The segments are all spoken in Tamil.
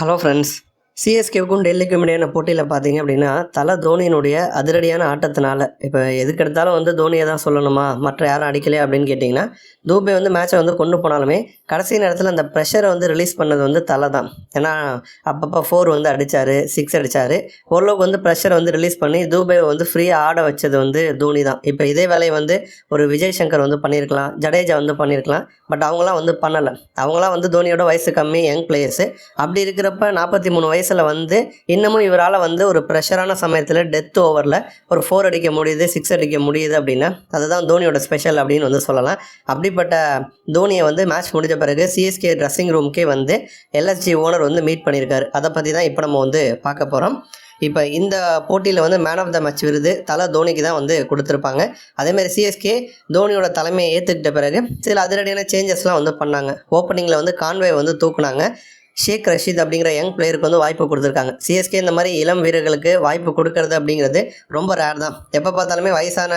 ஹலோ ஃப்ரெண்ட்ஸ் சிஎஸ்கேவுக்கும் டெல்லிக்கும் இடையான போட்டியில் பார்த்தீங்க அப்படின்னா தலை தோனியினுடைய அதிரடியான ஆட்டத்தினால இப்போ எதுக்கெடுத்தாலும் வந்து தோனியை தான் சொல்லணுமா? மற்ற யாரும் அடிக்கலையா அப்படின்னு கேட்டிங்கன்னா தூபே வந்து மேட்சை வந்து கொண்டு போனாலுமே கடைசி நேரத்தில் அந்த ப்ரெஷரை வந்து ரிலீஸ் பண்ணது வந்து தலை தான். ஏன்னா அப்பப்போ ஃபோர் வந்து அடித்தார் சிக்ஸ் அடித்தார் ஓரளவுக்கு வந்து ப்ரெஷரை வந்து ரிலீஸ் பண்ணி தூபேவை வந்து ஃப்ரீயாக ஆட வச்சது வந்து தோனி தான். இப்போ இதே வேலையை வந்து ஒரு விஜய் சங்கர் வந்து பண்ணியிருக்கலாம் ஜடேஜா வந்து பண்ணியிருக்கலாம் பட் அவங்களாம் வந்து பண்ணலை. அவங்களாம் வந்து தோனியோட வயசு கம்மி யங் பிளேயர்ஸு அப்படி இருக்கிறப்ப நாற்பத்தி மூணு வயசில் வந்து இன்னமும் இவரால் வந்து ஒரு ப்ரெஷரான சமயத்தில் டெத் ஓவரில் ஒரு ஃபோர் அடிக்க முடியுது சிக்ஸ் அடிக்க முடியுது அப்படின்னா அதுதான் தோனியோட ஸ்பெஷல் அப்படின்னு வந்து சொல்லலாம். அப்படிப்பட்ட தோனியை வந்து மேட்ச் முடிஞ்ச பிறகு சிஎஸ்கே ட்ரெஸ்ஸிங் ரூம்க்கே வந்து எல்எஸ்ஜி ஓனர் வந்து மீட் பண்ணியிருக்காரு. அதை பற்றி தான் இப்போ நம்ம வந்து பார்க்க போகிறோம் இப்போ இந்த போட்டியில் வந்து மேன் ஆஃப் த மேட்ச் விருது தலை தோனிக்கு தான் வந்து கொடுத்துருப்பாங்க. அதேமாதிரி சிஎஸ்கே தோனியோட தலைமையை ஏற்றுக்கிட்ட பிறகு சில அதிரடியான சேஞ்சஸ்லாம் வந்து பண்ணாங்க. ஓப்பனிங்கில் வந்து கான்வே வந்து தூக்குனாங்க. ஷேக் ரஷீத் அப்படிங்கிற யங் பிளேயருக்கு வந்து வாய்ப்பு கொடுத்துருக்காங்க. சிஎஸ்கே இந்த மாதிரி இளம் வீரர்களுக்கு வாய்ப்பு கொடுக்கறது அப்படிங்கிறது ரொம்ப ரேர் தான். எப்போ பார்த்தாலுமே வயசான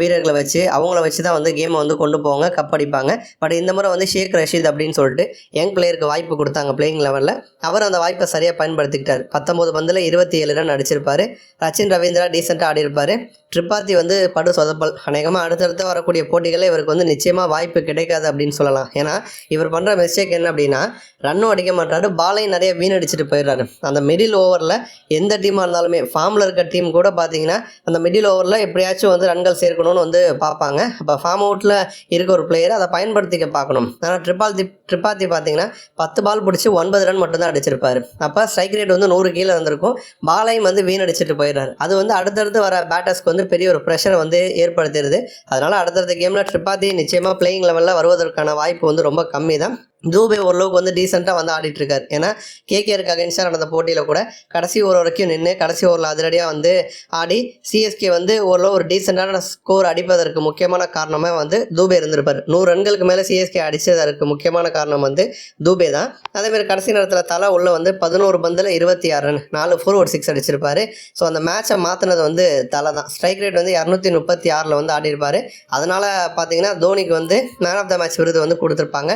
வீரர்களை வச்சு அவங்கள வச்சு தான் வந்து கேமை வந்து கொண்டு போவாங்க கப் அடிப்பாங்க. பட் இந்த முறை வந்து ஷேக் ரஷீத் அப்படின்னு சொல்லிட்டு யங் பிளேயருக்கு வாய்ப்பு கொடுத்தாங்க பிளேயிங் லெவலில் அவர் அந்த வாய்ப்பை சரியாக பயன்படுத்திக்கிட்டார். பத்தொம்போது பந்தில் இருபத்தி ஏழு ரன் அடிச்சிருப்பார். ரச்சின் ரவீந்திரா டீசெண்டாக ஆடிருப்பார் ட்ரிப்பாத்தி வந்து படு சொதப்பல். அநேகமாக அடுத்தடுத்து வரக்கூடிய போட்டிகளில் இவருக்கு வந்து நிச்சயமாக வாய்ப்பு கிடைக்காது அப்படின்னு சொல்லலாம். ஏன்னா இவர் பண்ணுற மிஸ்டேக் என்ன அப்படின்னா ரன்னும் அடிக்க மாட்டாரு. பாலையும் நிறைய வீணடிச்சிட்டு போயிடுறாரு. அந்த மிடில் ஓவரில் எந்த டீமாக இருந்தாலுமே ஃபார்மில் இருக்க டீம் கூட பார்த்தீங்கன்னா அந்த மிடில் ஓவரில் எப்படியாச்சும் வந்து ரன்கள் சேர்க்கணும்னு வந்து பார்ப்பாங்க அப்போ ஃபார்ம் அவுட்டில் இருக்க ஒரு பிளேயர் அதை பயன்படுத்திக்க பார்க்கணும். ஆனால் ட்ரிப்பாத்தி ட்ரிப்பாத்தி பார்த்தீங்கன்னா பத்து பால் பிடிச்சி ஒன்பது ரன் மட்டும்தான் அடிச்சிருப்பார். அப்போ ஸ்ட்ரைக் ரேட் வந்து நூறு கீழே வந்திருக்கும். பாலையும் வந்து வீணடிச்சிட்டு போயிடுறாரு. அது வந்து அடுத்தடுத்து வர பேட்டர்ஸ்க்கு வந்து பெரிய ஒரு ப்ரெஷரை வந்து ஏற்படுத்திடுது. அதனால் அடுத்தடுத்த கேமில் ட்ரிப்பாத்தி நிச்சயமாக பிளேயிங் லெவலில் வருவதற்கான வாய்ப்பு வந்து ரொம்ப கம்மி தான் தூபே ஓரளவுக்கு வந்து டீசெண்டாக வந்து ஆடிட்டு இருக்காரு ஏன்னா கேகேருக்கு அகைன்ஸ்டாக நடந்த போட்டியில் கூட கடைசி ஓவர் வரைக்கும் நின்று கடைசி ஓவரில் அதிரடியாக வந்து ஆடி சிஎஸ்கே வந்து ஓரளவு ஒரு டீசெண்டான ஸ்கோர் அடிப்பதற்கு முக்கியமான காரணமாக வந்து தூபே இருந்திருப்பார். நூறு ரன்களுக்கு மேலே சிஎஸ்கே அடித்ததற்கு முக்கியமான காரணம் வந்து தூபே தான். அதேமாதிரி கடைசி நேரத்தில் தலை உள்ள வந்து பதினோரு பந்தில் இருபத்தி ஆறு ரன் நாலு ஃபோர் ஒரு சிக்ஸ் அடிச்சிருப்பாரு. ஸோ அந்த மேட்சை மாற்றினது வந்து தலை தான். ஸ்ட்ரைக் ரேட் வந்து இரநூத்தி முப்பத்தி ஆறில் வந்து ஆடிருப்பார் அதனால் பார்த்தீங்கன்னா தோனிக்கு வந்து மேன் ஆஃப் த மேட்ச் விருது வந்து கொடுத்துருப்பாங்க.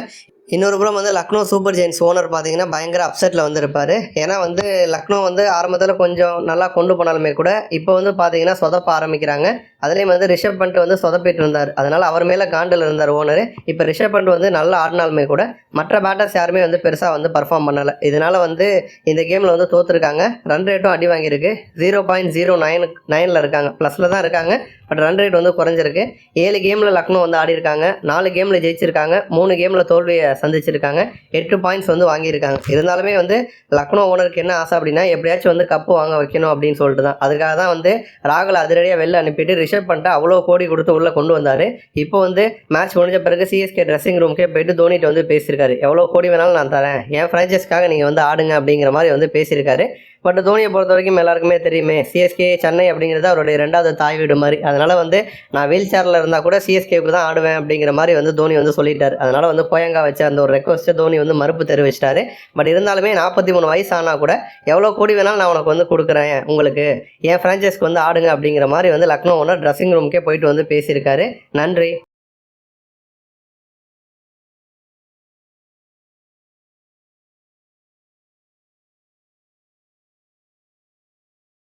இன்னொரு புறம் வந்து லக்னோ சூப்பர் ஜெயின்ஸ் ஓனர் பார்த்தீங்கன்னா பயங்கர அப்செட்டில் வந்திருப்பார். ஏன்னா வந்து லக்னோ வந்து ஆரம்பத்தில் கொஞ்சம் நல்லா கொண்டு போனாலுமே கூட இப்போ வந்து பார்த்தீங்கன்னா சொதப்ப ஆரம்பிக்கிறாங்க. அதுலேயும் வந்து ரிஷப் பண்ட் வந்து சொதப்பிட்டு இருந்தார். அதனால் அவர் மேலே காண்டில் இருந்தார் ஓனர். இப்போ ரிஷப் பண்ட் வந்து நல்லா ஆடினாலுமே கூட மற்ற பேட்டர்ஸ் யாருமே வந்து பெருசாக வந்து பர்ஃபார்ம் பண்ணலை. இதனால் வந்து இந்த கேமில் வந்து தோற்றுருக்காங்க ரன் ரேட்டும் அடி வாங்கியிருக்கு. ஜீரோ பாயிண்ட் ஜீரோ நைன் நைனில் இருக்காங்க. ப்ளஸில் தான் இருக்காங்க. பட் ரன் ரேட் வந்து குறைஞ்சிருக்கு. ஏழு கேமில் லக்னோ வந்து ஆடி இருக்காங்க நாலு கேமில் ஜெயிச்சிருக்காங்க. மூணு கேமில் தோல்வியை சந்திச்சிருக்காங்க. எட்டு பாயிண்ட்ஸ் வந்து வாங்கியிருக்காங்க. இருந்தாலுமே வந்து லக்னோ ஓனருக்கு என்ன ஆசை அப்படின்னா எப்படியாச்சும் வந்து கப்பு வாங்க வைக்கணும் அப்படின்னு சொல்லிட்டு தான். அதுக்காக தான் வந்து ராகுல் அதிரடியாக வெளில அனுப்பிட்டு ரிஷப் பண்ணிட்டு அவ்வளோ கோடி கொடுத்து உள்ளே கொண்டு வந்தார். இப்போ வந்து மேட்ச் முடிஞ்ச பிறகு சிஎஸ்கே ட்ரெஸ்ஸிங் ரூம்க்கே போயிட்டு தோனிட்டு வந்து பேசியிருக்காரு. எவ்வளோ கோடி வேணாலும் நான் தரேன். என் ஃப்ரான்ச்சைஸ்க்காக நீங்கள் வந்து ஆடுங்க அப்படிங்கிற மாதிரி வந்து பேசியிருக்காரு. பட் தோனியை பொறுத்த வரைக்கும் எல்லாருக்குமே தெரியுமே. சிஎஸ்கே சென்னை அப்படிங்கிறது அவருடைய ரெண்டாவது தாய் வீடு மாதிரி. அதனால் வந்து நான் வீல் சேரில் இருந்தால் கூட சிஎஸ்கேவுக்கு தான் ஆடுவேன் அப்படிங்கிற மாதிரி வந்து தோனி வந்து சொல்லிட்டார். அதனால் வந்து போயங்கா வச்ச அந்த ஒரு ரெக்வஸ்ட்டை தோனி வந்து மறுப்பு தெரிவிச்சிட்டாரு. பட் இருந்தாலுமே நாற்பத்தி மூணு வயசு ஆனால் கூட எவ்வளோ கோடி வேணாலும் நான் உனக்கு வந்து கொடுக்குறேன் உங்களுக்கு. என் ஃப்ரான்ச்சைஸ்க்கு வந்து ஆடுங்க அப்படிங்கிற மாதிரி வந்து லக்னோ ஓனர் ட்ரெஸ்ஸிங் ரூமுக்கே போயிட்டு வந்து பேசியிருக்காரு. நன்றி.